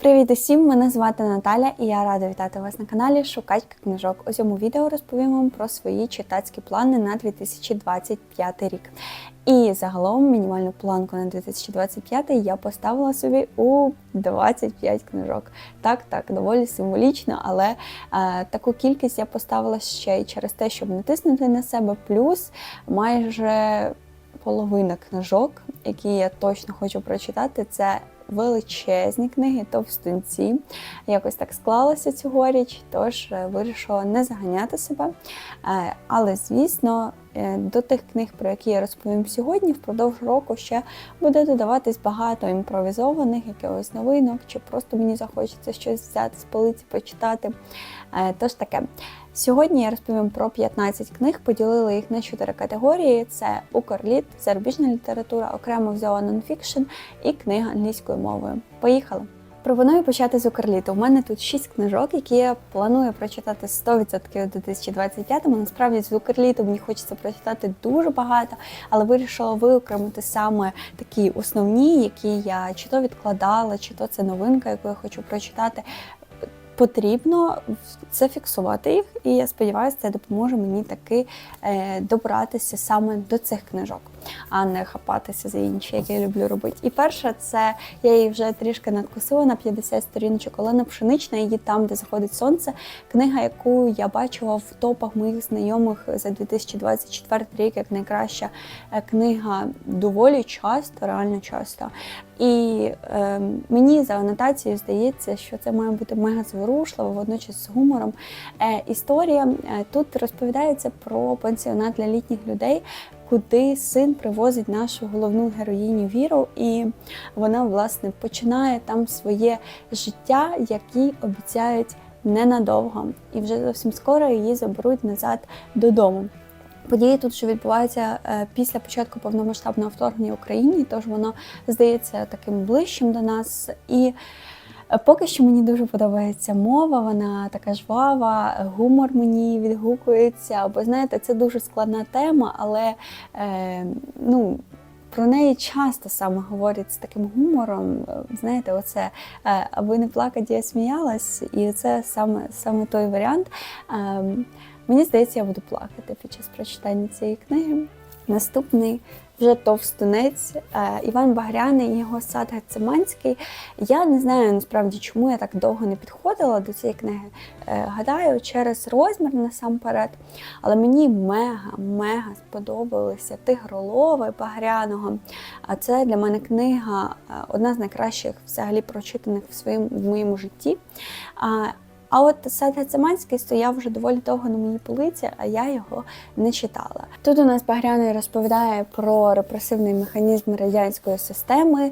Привіт усім! Мене звати Наталя і я рада вітати вас на каналі Шукачка книжок. У цьому відео розповім вам про свої читацькі плани на 2025 рік. І загалом мінімальну планку на 2025 я поставила собі у 25 книжок. Так, так, доволі символічно, але е, таку кількість я поставила ще й через те, щоб натиснути на себе, плюс майже половина книжок, які я точно хочу прочитати, це величезні книги, товстунці. Якось так склалося цьогоріч, тож е, вирішила не заганяти себе. Е, Але, звісно, е, до тих книг, про які я розповім сьогодні, впродовж року ще буде додаватись багато імпровізованих, якихось новинок, чи просто мені захочеться щось взяти з полиці, почитати. Тож таке. Сьогодні я розповім про 15 книг, поділила їх на 4 категорії: це Укрліт, зарубіжна література, окремо взяла нонфікшн і книга англійською мовою. Поїхали! Пропоную почати з Укрліту. У мене тут 6 книжок, які я планую прочитати 100% у 2025-му. Насправді з Укрліту мені хочеться прочитати дуже багато, але вирішила виокремити саме такі основні, які я чи то відкладала, чи то це новинка, яку я хочу прочитати. Потрібно зафіксувати їх, і я сподіваюся, це допоможе мені таки е, добратися саме до цих книжок, а не хапатися за інші, які я люблю робити. І перша це я її вже трішки надкусила на 50 сторіночок, Олена Пшенична, її там, де заходить сонце. Книга, яку я бачила в топах моїх знайомих за 2024 рік, як найкраща е, книга доволі часто, реально часто. І е, мені за анотацією здається, що це має бути мега зворушливо, водночас з гумором. Е, історія е, тут розповідається про пансіонат для літніх людей, куди син привозить нашу головну героїню Віру, і вона власне починає там своє життя, які обіцяють ненадовго. І вже зовсім скоро її заберуть назад додому. Події тут що відбуваються е, після початку повномасштабного вторгнення в Україні, тож воно здається таким ближчим до нас. І поки що мені дуже подобається мова, вона така жвава, гумор мені відгукується. Бо знаєте, це дуже складна тема, але е, ну. Про неї часто саме говорять з таким гумором. Е, Знаєте, оце е, аби не плакати, я сміялась, і це саме, саме той варіант. Ем, Мені здається, я буду плакати під час прочитання цієї книги. Наступний вже товстунець е, Іван Багряний і його сад Гециманський. Я не знаю насправді, чому я так довго не підходила до цієї книги. Е, Гадаю, через розмір насамперед. Але мені мега-мега сподобалися тигролови Багряного. А це для мене книга е, одна з найкращих взагалі прочитаних в своєму в моєму житті. А, от сад Гециманський стояв вже доволі довго на моїй полиці, а я його не читала. Тут у нас Багряний розповідає про репресивний механізм радянської системи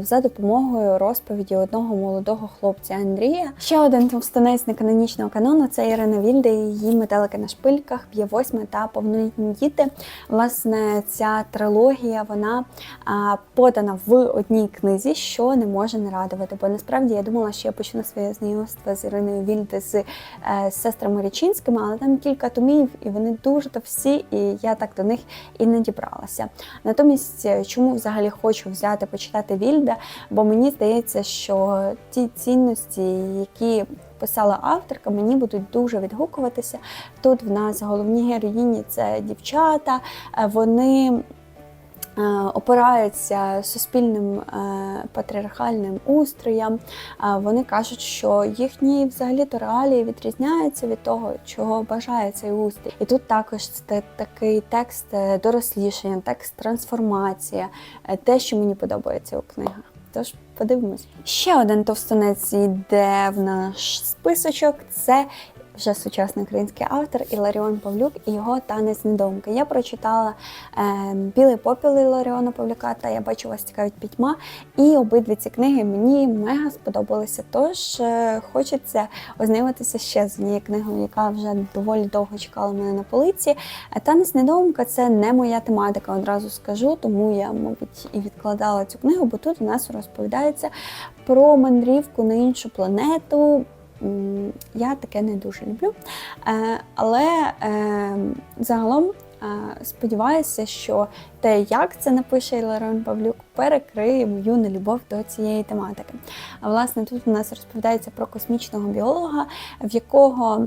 за допомогою розповіді одного молодого хлопця Андрія. Ще один товстонець неканонічного канону це Ірина Вільде, і її метелики на шпильках, б'є восьми та повнолітні діти. Власне, ця трилогія вона подана в одній книзі, що не може не радувати. Бо насправді я думала, що я почну своє знайомство з Іриною Вільде з, е, з сестрами Річинськими, але там кілька томів, і вони дуже товсті, і я так до них і не дібралася. Натомість, е, чому взагалі хочу взяти почитати Вільде? Бо мені здається, що ті цінності, які Писала авторка, мені будуть дуже відгукуватися. Тут в нас головні героїні це дівчата, е, вони е, опираються суспільним е, патріархальним устроям. Е, Вони кажуть, що їхні взагалі-то реалії відрізняються від того, чого бажає цей устрій. І тут також це такий текст дорослішання, текст трансформація, те, що мені подобається у книгах. Тож подивимось. Ще один товстунець йде в наш списочок. Це вже сучасний український автор Іларіон Павлюк і його танець недомки. Я прочитала е, Білий попіл Іларіона Павлюка та я бачу вас цікавить пітьма. І обидві ці книги мені мега сподобалися. Тож е, хочеться ознайомитися ще з однією книгою, яка вже доволі довго чекала мене на полиці. Е, Танець недомка це не моя тематика, одразу скажу, тому я, мабуть, і відкладала цю книгу, бо тут у нас розповідається про мандрівку на іншу планету. Я таке не дуже люблю. Е, Але е, загалом е, сподіваюся, що те, як це напише Іларон Павлюк, перекриє мою нелюбов до цієї тематики. А власне тут у нас розповідається про космічного біолога, в якого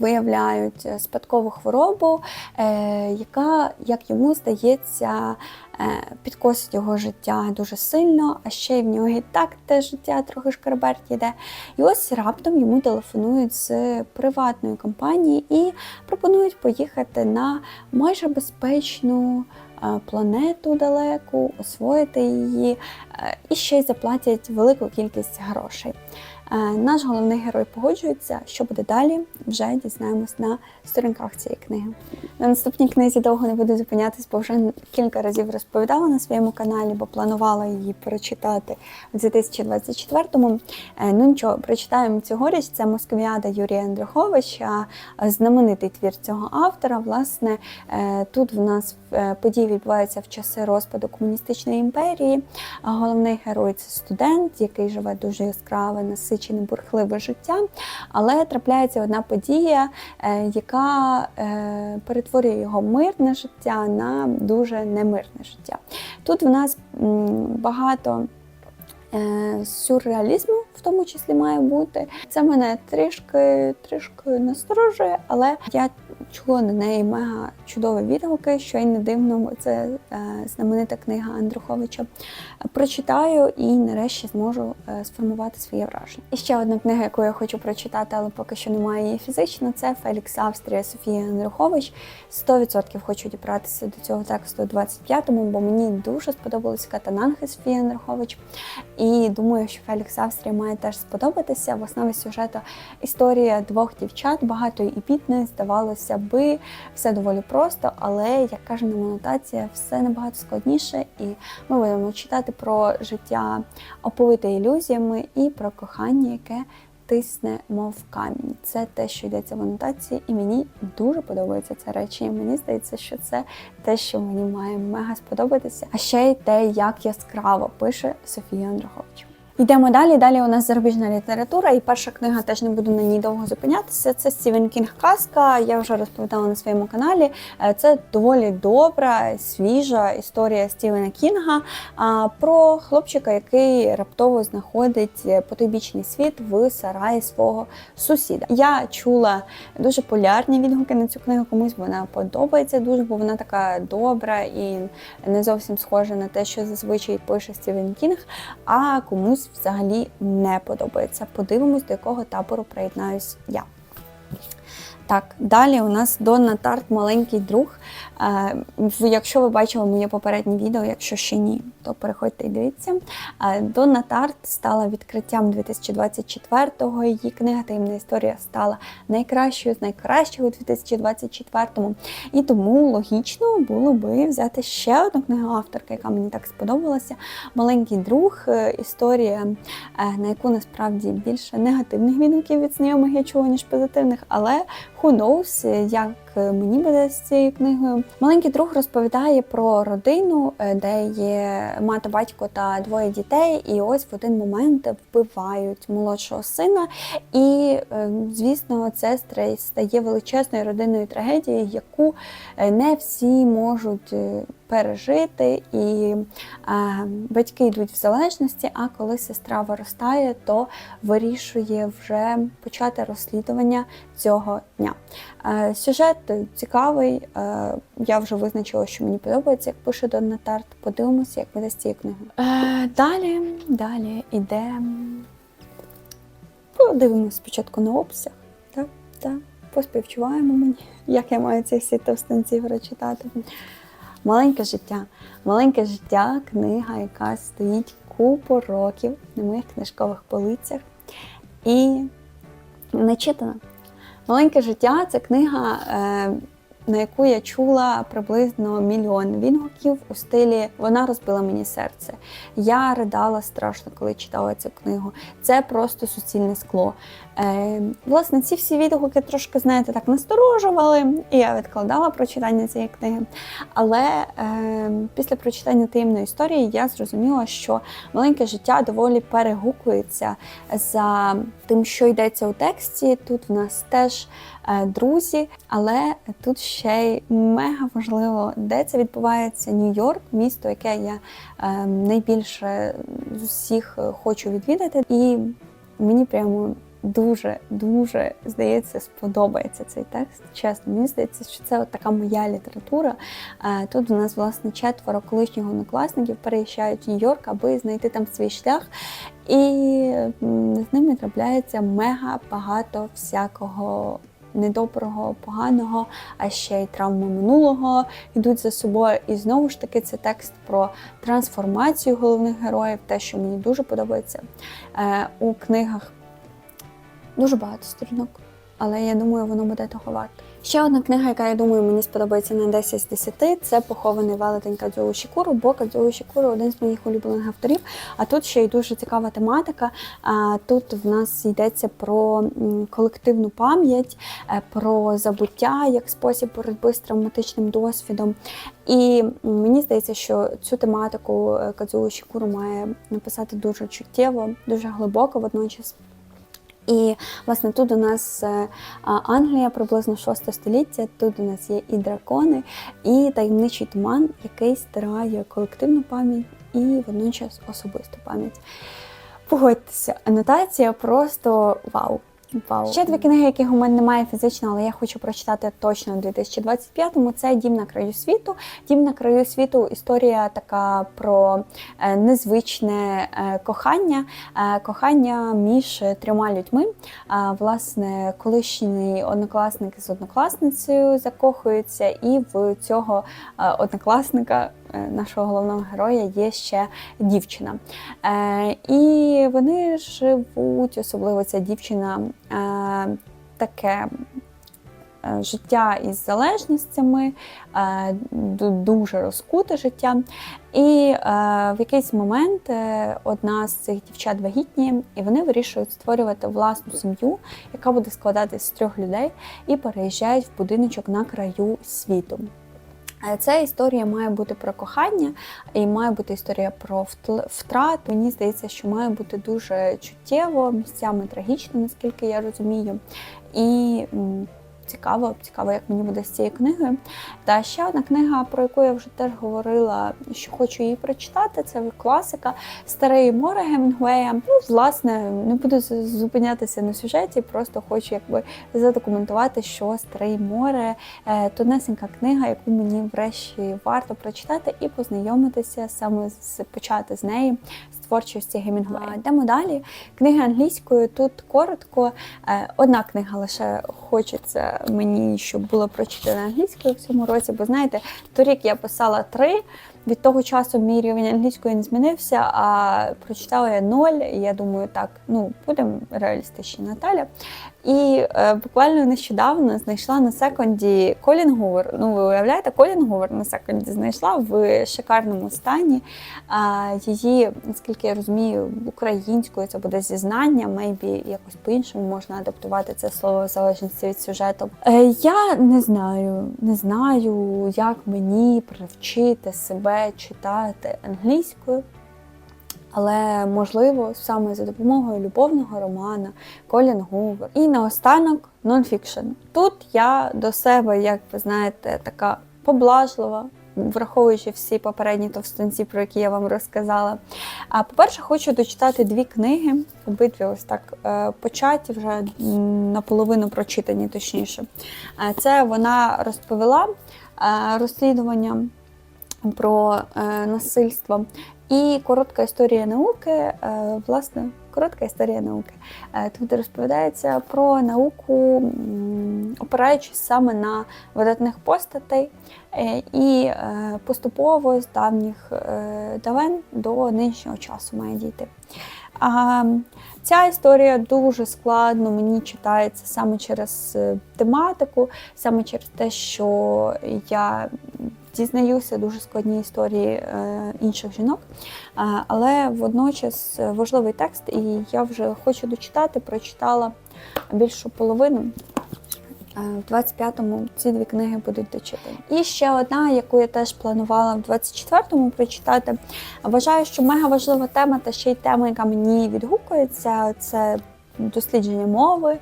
виявляють е, спадкову хворобу, е, яка, як йому здається, е, підкосить його життя дуже сильно, а ще й в нього і так те життя трохи шкарберть йде. І ось раптом йому телефонують з приватної компанії і пропонують поїхати на майже безпечну планету далеку, освоїти її і ще й заплатять велику кількість грошей. Е, Наш головний герой погоджується, що буде далі, вже дізнаємось на сторінках цієї книги. На наступній книзі довго не буду зупинятись, бо вже кілька разів розповідала на своєму каналі, бо планувала її прочитати у 2024-му. Е, Ну нічого, прочитаємо цьогоріч. Це Москвіада Юрія Андруховича, е, знаменитий твір цього автора. Власне, тут в нас події відбуваються в часи розпаду комуністичної імперії. Головний герой це студент, який живе дуже яскраве, насичене, бурхливе життя. Але трапляється одна подія, е, яка е, перетворює його мирне життя на дуже немирне життя. Тут в нас багато. е, Сюрреалізму в тому числі має бути. Це мене трішки трішки насторожує, але я чула на неї мега чудові відгуки, що й не дивно, це е, знаменита книга Андруховича. Прочитаю і нарешті зможу е, сформувати своє враження. І ще одна книга, яку я хочу прочитати, але поки що немає її фізично. Це Фелікс Австрія Софія Андрухович. 100% хочу дібратися до цього тексту у 25-му, бо мені дуже сподобалась Катананги Софія Андрухович. І думаю, що Фелікс Австрія має теж сподобатися. В основі сюжету історія двох дівчат, багатої і бідної, здавалося би, все доволі просто, але, як каже нам анотація, все набагато складніше, і ми будемо читати про життя оповите ілюзіями і про кохання, яке тисне, мов камінь. Це те, що йдеться в анотації, і мені дуже подобається це речення. Мені здається, що це те, що мені має мега сподобатися. А ще й те, як яскраво пише Софія Андрухович. Йдемо далі. Далі у нас зарубіжна література, і перша книга теж не буду на ній довго зупинятися. Це Стівен Кінг Казка. Я вже розповідала на своєму каналі. Е, Це доволі добра, свіжа історія Стівена Кінга про хлопчика, який раптово знаходить е, потойбічний світ в сараї свого сусіда. Я чула дуже полярні відгуки на цю книгу. Комусь вона подобається дуже, бо вона така добра і не зовсім схожа на те, що зазвичай пише Стівен Кінг, а комусь взагалі не подобається. Подивимось, до якого табору приєднаюсь я. Так, далі у нас Донна Тарт маленький друг. Е, Якщо ви бачили моє попереднє відео, якщо ще ні, то переходьте і дивіться. Е, Донна Тарт стала відкриттям 2024-го. Її книга Таємна історія стала найкращою з найкращих у 2024-му. І тому логічно було би взяти ще одну книгу авторки, яка мені так сподобалася. Маленький друг, е, історія, на яку насправді більше негативних відгуків від знайомих я чула, ніж позитивних, але Who knows, uh, young? Мені буде з цією книгою. Маленький друг розповідає про родину, е, де є мати, батько та двоє дітей, і ось в один момент вбивають молодшого сина. І, е, звісно, це стає величезною родинною трагедією, яку е, не всі можуть е, пережити. І е, батьки йдуть в залежності, а коли сестра виростає, то вирішує вже почати розслідування цього дня. Е, Сюжет цікавий. е, Я вже визначила, що мені подобається, як пише Донна Тарт. Подивимося, як з цією книгою. Е, Далі, далі іде. Подивимось спочатку на обсяг. Так, так. Поспівчуваємо мені, як я маю цих всі товстинців прочитати. Маленьке життя. Маленьке життя книга, яка стоїть купу років на моїх книжкових полицях і не читана. Маленьке життя це книга, е, на яку я чула приблизно мільйон відгуків у стилі Вона розбила мені серце. Я ридала страшно, коли читала цю книгу. Це просто суцільне скло. Е, власне, ці всі відгуки трошки, знаєте, так насторожували, і я відкладала прочитання цієї книги. Але е, після прочитання таємної історії я зрозуміла, що маленьке життя доволі перегукується за тим, що йдеться у тексті. Тут в нас теж е, друзі. Але тут ще й мега важливо, де це відбувається Нью-Йорк, місто, яке я е, найбільше з усіх е, хочу відвідати. І мені прямо дуже дуже здається сподобається цей текст. Чесно, мені здається, що це от така моя література. Е, Тут у нас власне четверо колишніх однокласників переїжджають в Нью-Йорк, аби знайти там свій шлях. І з ними трапляється мега багато всякого. Недоброго, поганого, а ще й травми минулого йдуть за собою. І знову ж таки це текст про трансформацію головних героїв, те, що мені дуже подобається е, у книгах. Дуже багато сторінок, але я думаю, воно буде того варто. Ще одна книга, яка я думаю, мені сподобається на 10 з 10, це похований велетень Кадзуо Шікуру, бо Кадзуо Шікуру один з моїх улюблених авторів. А тут ще й дуже цікава тематика. Тут в нас йдеться про колективну пам'ять, е, про забуття як спосіб боротьби з травматичним досвідом. І мені здається, що цю тематику е, Шікуру має написати дуже чуттєво, дуже глибоко водночас. І власне тут у нас е, Англія, приблизно 6 століття. Тут у нас є і дракони, і таємничий туман, який стирає колективну пам'ять і водночас особисту пам'ять. Погодьтеся, анотація просто вау. Вау. Ще дві книги, яких у мене немає фізично, але я хочу прочитати точно у 2025-му. Це Дім на краю світу. Дім на краю світу історія така про е, незвичне е, кохання, е, кохання між трьома людьми. Власне, колишній однокласник з однокласницею закохуються, і в цього однокласника. Е, Нашого головного героя є ще дівчина. Е, і вони живуть, особливо ця дівчина, е, таке життя із залежностями, дуже розкуте життя. І в якийсь момент одна з цих дівчат вагітніє, і вони вирішують створювати власну сім'ю, яка буде складатися з трьох людей, і переїжджають в будиночок на краю світу. Е, Ця історія має бути про кохання і має бути історія про втрат. Мені здається, що має бути дуже чуттєво, місцями трагічно, наскільки я розумію. І цікаво, цікаво, як мені буде з цією книгою. Та ще одна книга, про яку я вже теж говорила, що хочу її прочитати, це класика Старе море Гемінгуея. Ну, власне, не буду зупинятися на сюжеті, просто хочу якби задокументувати, що Старе море е, тонесенька книга, яку мені врешті варто прочитати і познайомитися саме з почати з неї, творчості Гемінгуея. Йдемо далі. Книги англійською тут коротко. Е, Одна книга лише хочеться мені, щоб була прочитана англійською в цьому році, бо знаєте, торік я писала три. Від того часу мій рівень англійської не змінився, а прочитала я ноль. І я думаю, так, ну будемо реалістичні, Наталя. І е, буквально нещодавно знайшла на секонді Колін Гувер. Ну, ви уявляєте, Колін Гувер на секонді знайшла в шикарному стані. А, її, наскільки я розумію, українською це буде зізнання, мейбі якось по-іншому можна адаптувати це слово в залежності від сюжету. Е, я не знаю, не знаю, як мені привчити себе читати англійською. Але можливо саме за допомогою любовного романа Колін Гувер. І наостанок нонфікшн. Тут я до себе, як ви знаєте, така поблажлива, враховуючи всі попередні товстунці, про які я вам розказала. А по-перше, хочу дочитати дві книги, обидві ось так е, початі, вже наполовину прочитані, точніше. Е, Це вона розповіла е, розслідування про е, насильство. І коротка історія науки, е, власне, коротка історія науки. Е, Тут розповідається про науку, опираючись саме на видатних постатей, і поступово з давніх давен до нинішнього часу має дійти. Ця історія дуже складно мені читається саме через тематику, саме через те, що я дізнаюся дуже складні історії е, інших жінок. Е, але водночас важливий текст, і я вже хочу дочитати, прочитала більшу половину. Е, В 25-му ці дві книги будуть дочитані. І ще одна, яку я теж планувала в 24-му прочитати. Вважаю, що мега важлива тема, та ще й тема, яка мені відгукується, це дослідження мови,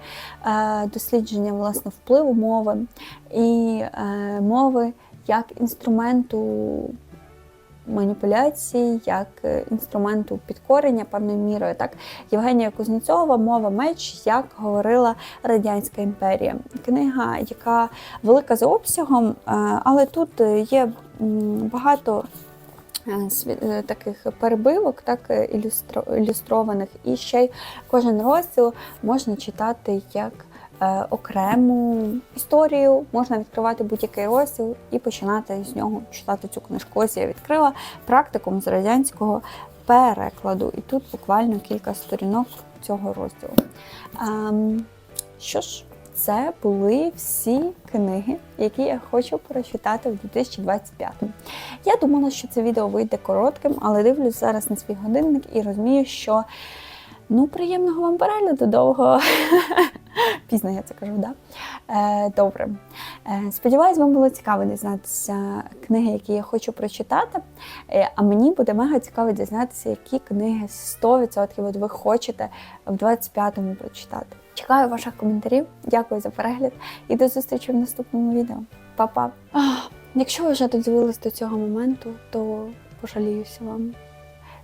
дослідження власне впливу мови і мови як інструменту маніпуляцій, як е, інструменту підкорення певною мірою. Так, Євгенія Кузнєцова Мова меч, як говорила Радянська імперія. Книга, яка велика за обсягом, е, але тут є багато. е, Таких перебивок, так ілюстро- ілюстрованих, і ще й кожен розділ можна читати як окрему історію. Можна відкривати будь-який розділ і починати з нього читати цю книжку. Ось я відкрила практикум з радянського перекладу, і тут буквально кілька сторінок цього розділу. Ем, що ж, це були всі книги, які я хочу прочитати в 2025. Я думала, що це відео вийде коротким, але дивлюсь зараз на свій годинник і розумію, що ну, приємного вам перегляду довго. Пізно я це кажу, да? Е, добре. Е, сподіваюсь, вам було цікаво дізнатися книги, які я хочу прочитати. Е, а мені буде мега цікаво дізнатися, які книги 100% от ви хочете в 25-му прочитати. Чекаю ваших коментарів. Дякую за перегляд і до зустрічі в наступному відео. Па-па! Якщо ви вже додивились до цього моменту, то пожаліюся вам.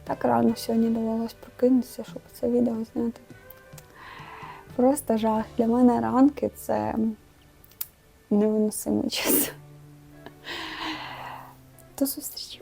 Так рано сьогодні довелось прокинутися, щоб це відео зняти. Просто жах. Для мене ранки це невиносимий час. До зустрічі!